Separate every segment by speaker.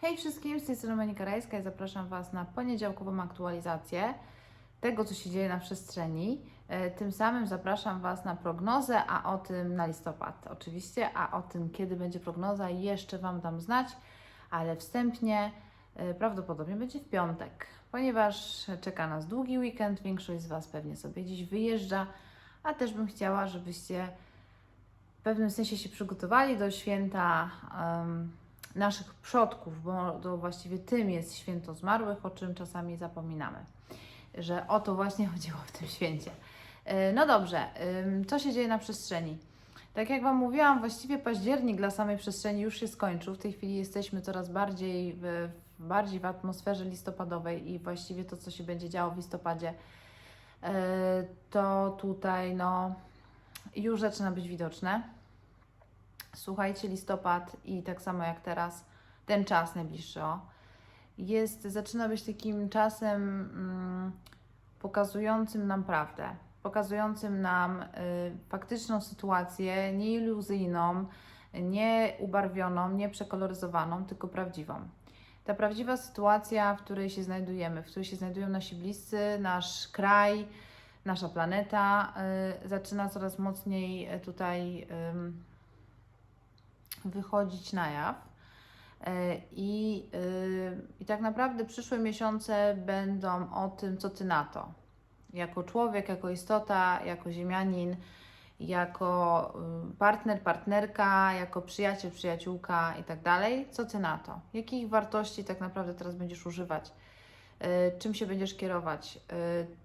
Speaker 1: Hej wszystkim, z tej strony Monika Rajska i zapraszam Was na poniedziałkową aktualizację tego, co się dzieje na przestrzeni. E, Tym samym zapraszam Was na prognozę, a o tym na listopad oczywiście, a o tym, kiedy będzie prognoza, jeszcze Wam dam znać, ale wstępnie e, prawdopodobnie będzie w piątek, ponieważ czeka nas długi weekend, większość z Was pewnie sobie dziś wyjeżdża, a też bym chciała, żebyście w pewnym sensie się przygotowali do święta em, naszych przodków, bo to właściwie tym jest święto zmarłych, o czym czasami zapominamy, że o to właśnie chodziło w tym święcie. E, No dobrze, co się dzieje na przestrzeni? Tak jak Wam mówiłam, właściwie październik dla samej przestrzeni już się skończył. W tej chwili jesteśmy coraz bardziej w, w- bardziej w atmosferze listopadowej i właściwie to, co się będzie działo w listopadzie, e, to tutaj no, już zaczyna być widoczne. Słuchajcie, listopad i tak samo jak teraz, ten czas najbliższy, o, jest, zaczyna być takim czasem mm, pokazującym nam prawdę, pokazującym nam y, faktyczną sytuację, nie iluzyjną, nie ubarwioną, nie przekoloryzowaną, tylko prawdziwą. Ta prawdziwa sytuacja, w której się znajdujemy, w której się znajdują nasi bliscy, nasz kraj, nasza planeta, y, zaczyna coraz mocniej y, tutaj ym, wychodzić na jaw. E, I, y, I tak naprawdę przyszłe miesiące będą o tym, co ty na to. Jako człowiek, jako istota, jako ziemianin, jako y, partner, partnerka, jako przyjaciel, przyjaciółka i tak dalej. Co ty na to? Jakich wartości tak naprawdę teraz będziesz używać? Y, Czym się będziesz kierować?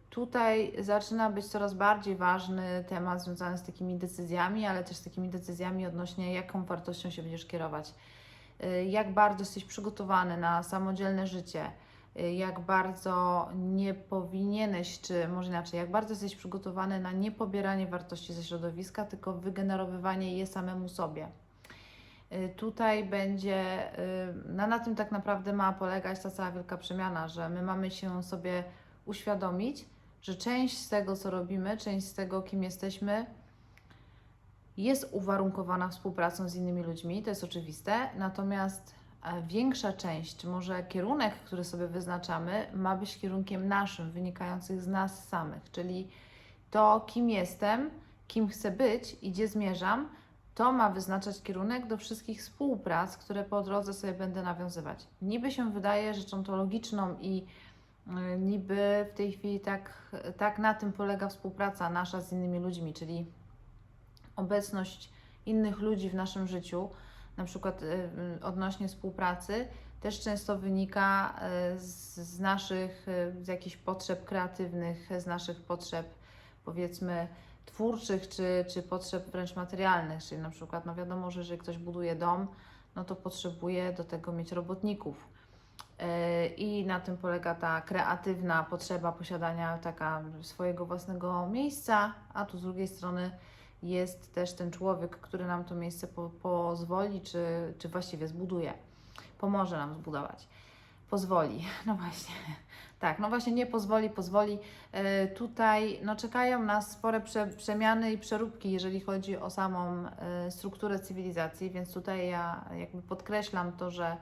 Speaker 1: Tutaj zaczyna być coraz bardziej ważny temat związany z takimi decyzjami, ale też z takimi decyzjami odnośnie jaką wartością się będziesz kierować y, jak bardzo jesteś przygotowany na samodzielne życie, y, jak bardzo nie powinieneś, czy może inaczej, jak bardzo jesteś przygotowany na nie pobieranie wartości ze środowiska, tylko wygenerowywanie je samemu sobie. Y, Tutaj będzie, na, na tym tak naprawdę ma polegać ta cała wielka przemiana, że my mamy się sobie uświadomić, że część z tego, co robimy, część z tego, kim jesteśmy, jest uwarunkowana współpracą z innymi ludźmi, to jest oczywiste, natomiast e, większa część, może kierunek, który sobie wyznaczamy, ma być kierunkiem naszym, wynikających z nas samych, czyli to, kim jestem, kim chcę być i gdzie zmierzam, to ma wyznaczać kierunek do wszystkich współprac, które po drodze sobie będę nawiązywać. Niby się wydaje rzeczą to logiczną i niby w tej chwili tak, tak na tym polega współpraca nasza z innymi ludźmi, czyli obecność innych ludzi w naszym życiu, na przykład y, odnośnie współpracy, też często wynika y, z, z naszych, z jakichś potrzeb kreatywnych, z naszych potrzeb powiedzmy twórczych, czy, czy potrzeb wręcz materialnych, czyli na przykład, no wiadomo, że jeżeli ktoś buduje dom, no to potrzebuje do tego mieć robotników. Y, I na tym polega ta kreatywna potrzeba posiadania taka swojego własnego miejsca, a tu z drugiej strony jest też ten człowiek, który nam to miejsce po, pozwoli, czy, czy właściwie zbuduje, pomoże nam zbudować. Pozwoli, no właśnie. Tak, no właśnie nie pozwoli, pozwoli. E, tutaj no, czekają nas spore prze, przemiany i przeróbki, jeżeli chodzi o samą e, strukturę cywilizacji, więc tutaj ja jakby podkreślam to, że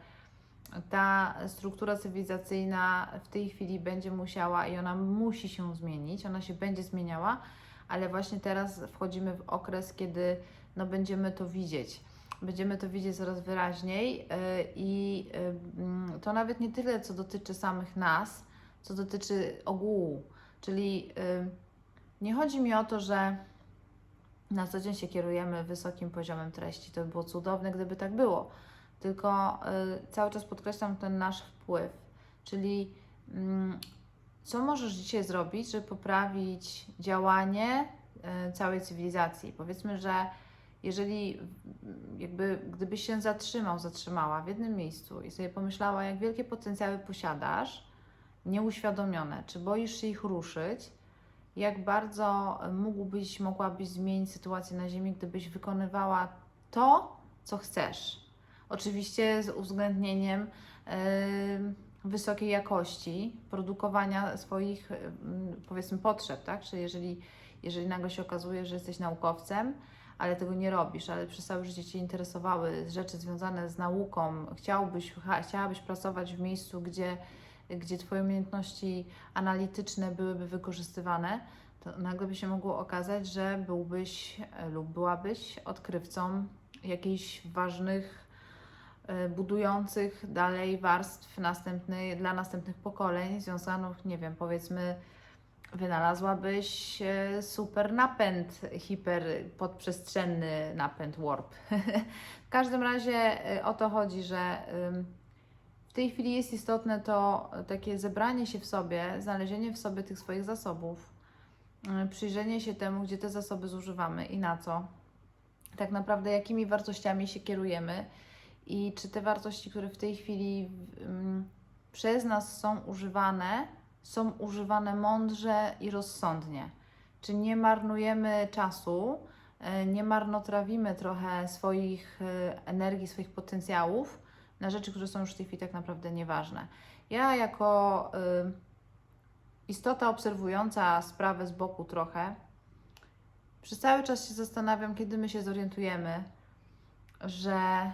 Speaker 1: ta struktura cywilizacyjna w tej chwili będzie musiała i ona musi się zmienić, ona się będzie zmieniała, ale właśnie teraz wchodzimy w okres, kiedy no, będziemy to widzieć. Będziemy to widzieć coraz wyraźniej yy, i mm, to nawet nie tyle, co dotyczy samych nas, co dotyczy ogółu. Czyli yy, nie chodzi mi o to, że na co dzień się kierujemy wysokim poziomem treści. To by było cudowne, gdyby tak było. Tylko y, cały czas podkreślam ten nasz wpływ. Czyli mm, co możesz dzisiaj zrobić, żeby poprawić działanie y, całej cywilizacji? Powiedzmy, że jeżeli mm, jakby gdybyś się zatrzymał, zatrzymała w jednym miejscu i sobie pomyślała, jak wielkie potencjały posiadasz, nieuświadomione, czy boisz się ich ruszyć, jak bardzo mógłbyś, mogłabyś zmienić sytuację na Ziemi, gdybyś wykonywała to, co chcesz. Oczywiście z uwzględnieniem em, wysokiej jakości produkowania swoich powiedzmy potrzeb, tak? Czyli jeżeli, jeżeli nagle się okazuje, że jesteś naukowcem, ale tego nie robisz, ale przez całe życie Cię interesowały rzeczy związane z nauką, chciałbyś, chciałabyś pracować w miejscu, gdzie, gdzie Twoje umiejętności analityczne byłyby wykorzystywane, to nagle by się mogło okazać, że byłbyś lub byłabyś odkrywcą jakichś ważnych, budujących dalej warstw następnej, dla następnych pokoleń, związanych, nie wiem, powiedzmy, wynalazłabyś e, super napęd, hiper podprzestrzenny napęd warp. w każdym razie e, o to chodzi, że w tej chwili jest istotne to takie zebranie się w sobie, znalezienie w sobie tych swoich zasobów, przyjrzenie się temu, gdzie te zasoby zużywamy i na co. Tak naprawdę, jakimi wartościami się kierujemy i czy te wartości, które w tej chwili ym, przez nas są używane, są używane mądrze i rozsądnie. Czy nie marnujemy czasu, y, nie marnotrawimy trochę swoich y, energii, swoich potencjałów na rzeczy, które są już w tej chwili tak naprawdę nieważne. Ja jako y, istota obserwująca sprawę z boku trochę, przez cały czas się zastanawiam, kiedy my się zorientujemy, że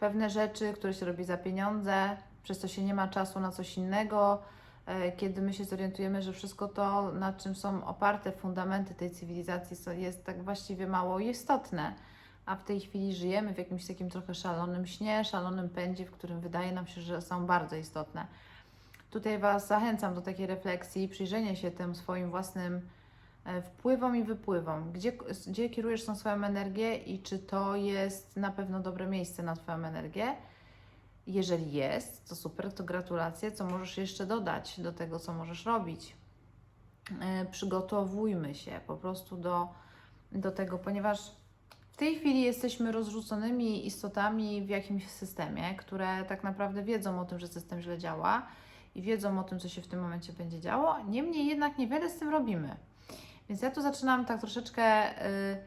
Speaker 1: pewne rzeczy, które się robi za pieniądze, przez to się nie ma czasu na coś innego, e, kiedy my się zorientujemy, że wszystko to, na czym są oparte fundamenty tej cywilizacji, jest tak właściwie mało istotne. A w tej chwili żyjemy w jakimś takim trochę szalonym śnie, szalonym pędzie, w którym wydaje nam się, że są bardzo istotne. Tutaj Was zachęcam do takiej refleksji, przyjrzenia się tym swoim własnym e, wpływom i wypływom. Gdzie, gdzie kierujesz tą swoją energię i czy to jest na pewno dobre miejsce na Twoją energię? Jeżeli jest, to super, to gratulacje. Co możesz jeszcze dodać do tego, co możesz robić? E, Przygotowujmy się po prostu do, do tego, ponieważ w tej chwili jesteśmy rozrzuconymi istotami w jakimś systemie, które tak naprawdę wiedzą o tym, że system źle działa i wiedzą o tym, co się w tym momencie będzie działo. Niemniej jednak niewiele z tym robimy. Więc ja tu zaczynam tak troszeczkę y,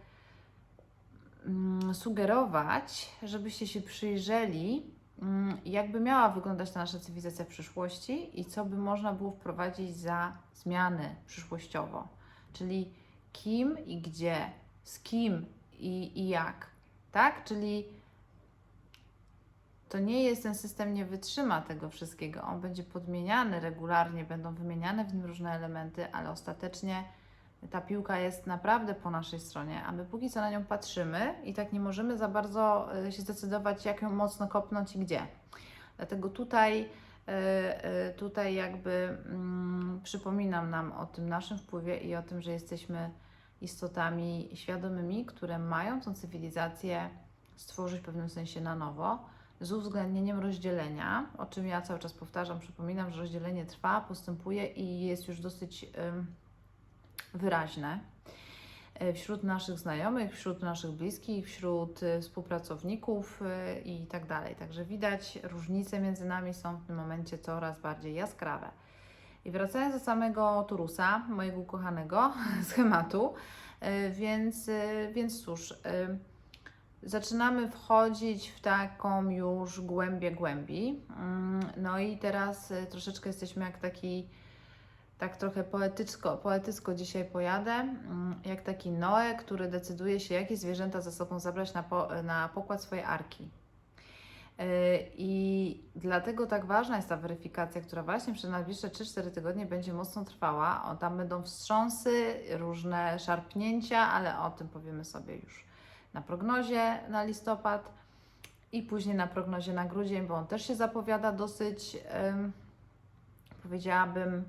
Speaker 1: mm, sugerować, żebyście się przyjrzeli, mm, jakby miała wyglądać ta nasza cywilizacja w przyszłości i co by można było wprowadzić za zmiany przyszłościowo. Czyli kim i gdzie, z kim i, i jak, tak? Czyli to nie jest, ten system nie wytrzyma tego wszystkiego. On będzie podmieniany regularnie, będą wymieniane w nim różne elementy, ale ostatecznie ta piłka jest naprawdę po naszej stronie, a my póki co na nią patrzymy i tak nie możemy za bardzo y, się zdecydować, jak ją mocno kopnąć i gdzie. Dlatego tutaj, y, y, tutaj jakby mm, przypominam nam o tym naszym wpływie i o tym, że jesteśmy istotami świadomymi, które mają tą cywilizację stworzyć w pewnym sensie na nowo, z uwzględnieniem rozdzielenia, o czym ja cały czas powtarzam, przypominam, że rozdzielenie trwa, postępuje i jest już dosyć ym, wyraźne y, wśród naszych znajomych, wśród naszych bliskich, wśród y, współpracowników y, i tak dalej. Także widać, różnice między nami są w tym momencie coraz bardziej jaskrawe. I wracając do samego Turusa, mojego ukochanego schematu, więc, więc cóż, zaczynamy wchodzić w taką już głębię głębi. Mm, No i teraz troszeczkę jesteśmy jak taki, tak trochę poetycko, poetycko dzisiaj pojadę, mm, jak taki Noe, który decyduje się, jakie zwierzęta ze sobą zabrać na, po, na pokład swojej arki. Y, I dlatego tak ważna jest ta weryfikacja, która właśnie przez najbliższe 3-4 tygodnie będzie mocno trwała. O, tam będą wstrząsy, różne szarpnięcia, ale o tym powiemy sobie już na prognozie na listopad i później na prognozie na grudzień, bo on też się zapowiada dosyć, ym, powiedziałabym,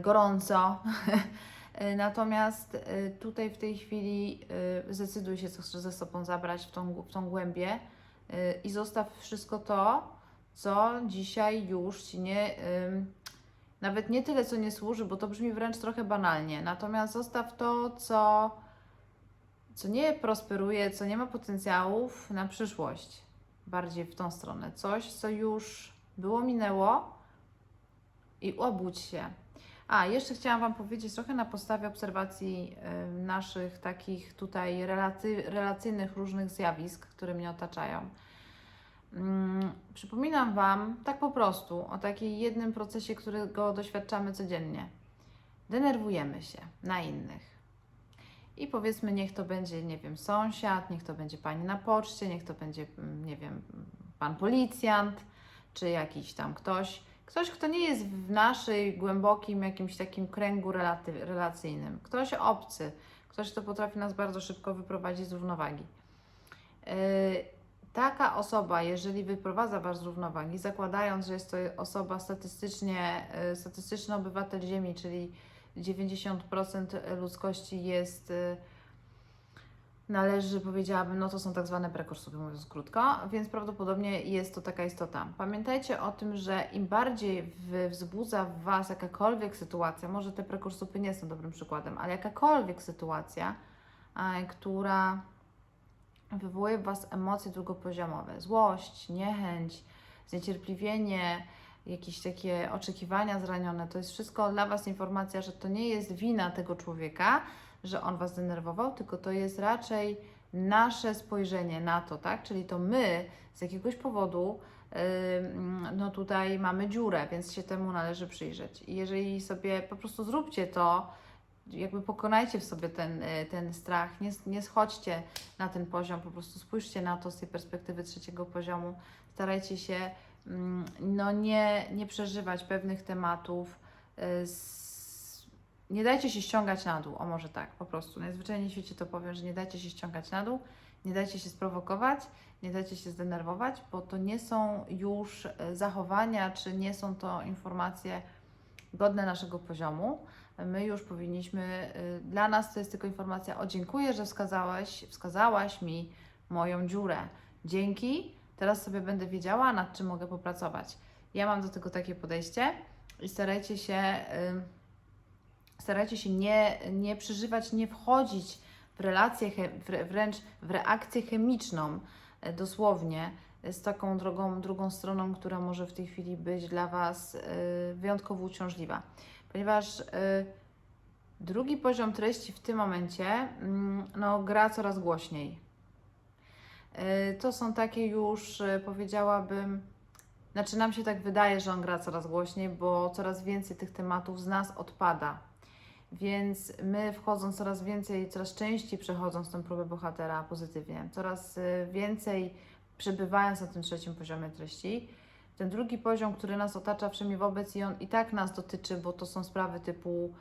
Speaker 1: gorąco. Y, Natomiast y, tutaj w tej chwili zdecyduj się, co chcesz ze sobą zabrać w tą, w tą głębię i zostaw wszystko to, co dzisiaj już ci nie. nawet nie tyle, co nie służy, bo to brzmi wręcz trochę banalnie. Natomiast zostaw to, co, co nie prosperuje, co nie ma potencjałów na przyszłość. Bardziej w tą stronę. Coś, co już było, minęło i obudź się. A, jeszcze chciałam Wam powiedzieć trochę na podstawie obserwacji y, naszych takich tutaj relacy, relacyjnych różnych zjawisk, które mnie otaczają. Mm, przypominam Wam tak po prostu o takim jednym procesie, którego doświadczamy codziennie. Denerwujemy się na innych. i powiedzmy, niech to będzie, nie wiem, sąsiad, niech to będzie pani na poczcie, niech to będzie, mm, nie wiem, pan policjant, czy jakiś tam ktoś, ktoś, kto nie jest w naszej głębokim jakimś takim kręgu relaty- relacyjnym, ktoś obcy, ktoś, kto potrafi nas bardzo szybko wyprowadzić z równowagi. Yy, Taka osoba, jeżeli wyprowadza Was z równowagi, zakładając, że jest to osoba statystycznie, yy, statystyczny obywatel Ziemi, czyli 90% ludzkości jest, yy, należy, powiedziałabym, no to są tak zwane prekursory, mówiąc krótko, więc prawdopodobnie jest to taka istota. Pamiętajcie o tym, że im bardziej wzbudza w Was jakakolwiek sytuacja, może te prekursupy nie są dobrym przykładem, ale jakakolwiek sytuacja, która wywołuje w Was emocje drugopoziomowe, złość, niechęć, zniecierpliwienie, jakieś takie oczekiwania zranione, to jest wszystko dla Was informacja, że to nie jest wina tego człowieka, że on Was denerwował, tylko to jest raczej nasze spojrzenie na to, tak? Czyli to my z jakiegoś powodu no tutaj mamy dziurę, więc się temu należy przyjrzeć. I jeżeli sobie po prostu zróbcie to, jakby pokonajcie w sobie ten, y, ten strach, nie, nie schodźcie na ten poziom, po prostu spójrzcie na to z tej perspektywy trzeciego poziomu, starajcie się no nie, nie przeżywać pewnych tematów, y, z, nie dajcie się ściągać na dół, o może tak, po prostu, najzwyczajniej w świecie to powiem, że nie dajcie się ściągać na dół, nie dajcie się sprowokować, nie dajcie się zdenerwować, bo to nie są już y, zachowania, czy nie są to informacje godne naszego poziomu. My już powinniśmy, y, dla nas to jest tylko informacja, o dziękuję, że wskazałeś, wskazałaś mi moją dziurę. Dzięki, teraz sobie będę wiedziała, nad czym mogę popracować. Ja mam do tego takie podejście i starajcie się, y, starajcie się nie, nie przeżywać, nie wchodzić w relację, wręcz w reakcję chemiczną, y, dosłownie, z taką drogą, drugą stroną, która może w tej chwili być dla Was y, wyjątkowo uciążliwa. Ponieważ y, drugi poziom treści w tym momencie mm, no, gra coraz głośniej. To są takie już, powiedziałabym, znaczy nam się tak wydaje, że on gra coraz głośniej, bo coraz więcej tych tematów z nas odpada. Więc my wchodząc coraz więcej, coraz częściej przechodząc tę próbę bohatera pozytywnie, coraz y, więcej przebywając na tym trzecim poziomie treści, ten drugi poziom, który nas otacza wszemi wobec i on i tak nas dotyczy, bo to są sprawy typu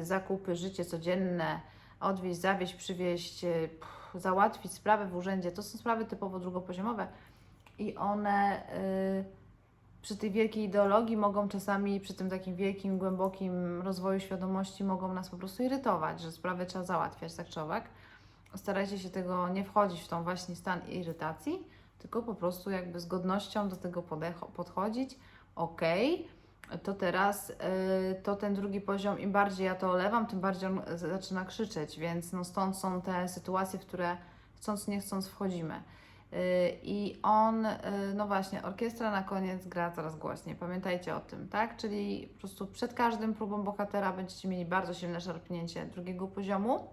Speaker 1: y, zakupy, życie codzienne, odwieźć, zawieźć, przywieźć, y, załatwić sprawę w urzędzie. To są sprawy typowo drugopoziomowe i one przy tej wielkiej ideologii mogą czasami, przy tym takim wielkim, głębokim rozwoju świadomości, mogą nas po prostu irytować, że sprawy trzeba załatwiać tak czy owak. Starajcie się tego nie wchodzić w tą właśnie stan irytacji, tylko po prostu jakby z godnością do tego podchodzić. Okej, to teraz y, to ten drugi poziom, im bardziej ja to olewam, tym bardziej on zaczyna krzyczeć, więc no stąd są te sytuacje, w które chcąc nie chcąc wchodzimy. Y, I on, y, no właśnie, orkiestra na koniec gra coraz głośniej. Pamiętajcie o tym, tak? Czyli po prostu przed każdym próbą bohatera będziecie mieli bardzo silne szarpnięcie drugiego poziomu,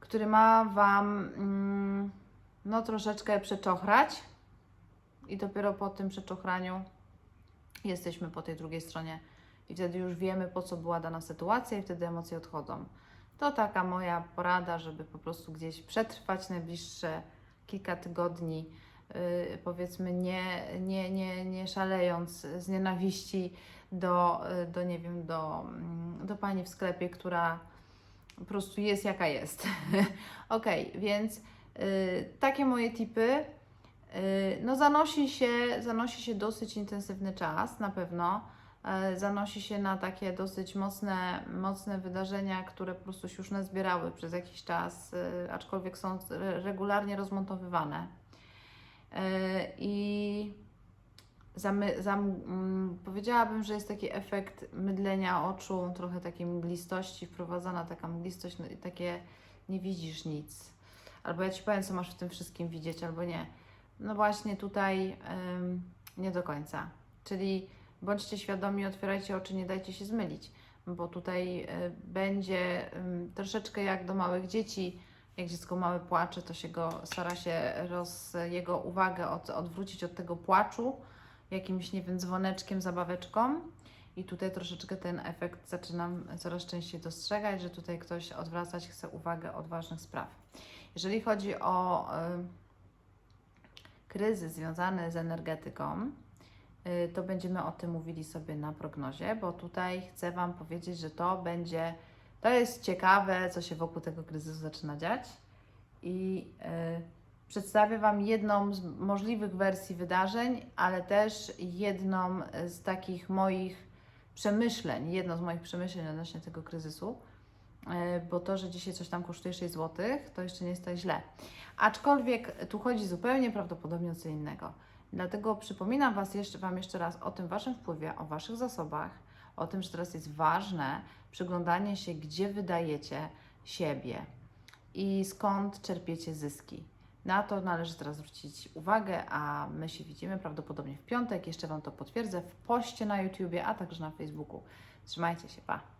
Speaker 1: który ma Wam mm, no troszeczkę przeczochrać i dopiero po tym przeczochraniu jesteśmy po tej drugiej stronie i wtedy już wiemy, po co była dana sytuacja i wtedy emocje odchodzą. To taka moja porada, żeby po prostu gdzieś przetrwać najbliższe kilka tygodni, yy, powiedzmy nie, nie, nie, nie szalejąc z nienawiści do, yy, do nie wiem, do, mm, do pani w sklepie, która po prostu jest jaka jest. ok, więc y, takie moje tipy. Y, no zanosi się, zanosi się dosyć intensywny czas, na pewno. Y, Zanosi się na takie dosyć mocne, mocne wydarzenia, które po prostu się już nazbierały przez jakiś czas, y, aczkolwiek są re- regularnie rozmontowywane. Y, I zamy, zam, mm, powiedziałabym, że jest taki efekt mydlenia oczu, trochę takiej mglistości, wprowadzana taka mglistość, no i takie nie widzisz nic. Albo ja Ci powiem, co masz w tym wszystkim widzieć, albo nie. No właśnie tutaj ym, nie do końca. Czyli bądźcie świadomi, otwierajcie oczy, nie dajcie się zmylić, bo tutaj y, będzie troszeczkę jak do małych dzieci. Jak dziecko małe płacze, to się go stara się roz, jego uwagę od, odwrócić od tego płaczu jakimś, nie wiem, dzwoneczkiem, zabaweczką I tutaj troszeczkę ten efekt zaczynam coraz częściej dostrzegać, że tutaj ktoś odwracać chce uwagę od ważnych spraw. Jeżeli chodzi o y, kryzys związany z energetyką, to będziemy o tym mówili sobie na prognozie, bo tutaj chcę Wam powiedzieć, że to będzie, to jest ciekawe, co się wokół tego kryzysu zaczyna dziać i y, przedstawię Wam jedną z możliwych wersji wydarzeń, ale też jedną z takich moich przemyśleń, jedno z moich przemyśleń odnośnie tego kryzysu, y, bo to, że dzisiaj coś tam kosztuje 6 zł, to jeszcze nie jest tak źle. Aczkolwiek tu chodzi zupełnie prawdopodobnie o co innego. Dlatego przypominam Was jeszcze, Wam jeszcze raz o tym Waszym wpływie, o Waszych zasobach, o tym, że teraz jest ważne przyglądanie się, gdzie wydajecie siebie i skąd czerpiecie zyski. Na to należy teraz zwrócić uwagę, a my się widzimy prawdopodobnie w piątek. Jeszcze Wam to potwierdzę w poście na YouTubie, a także na Facebooku. Trzymajcie się, pa!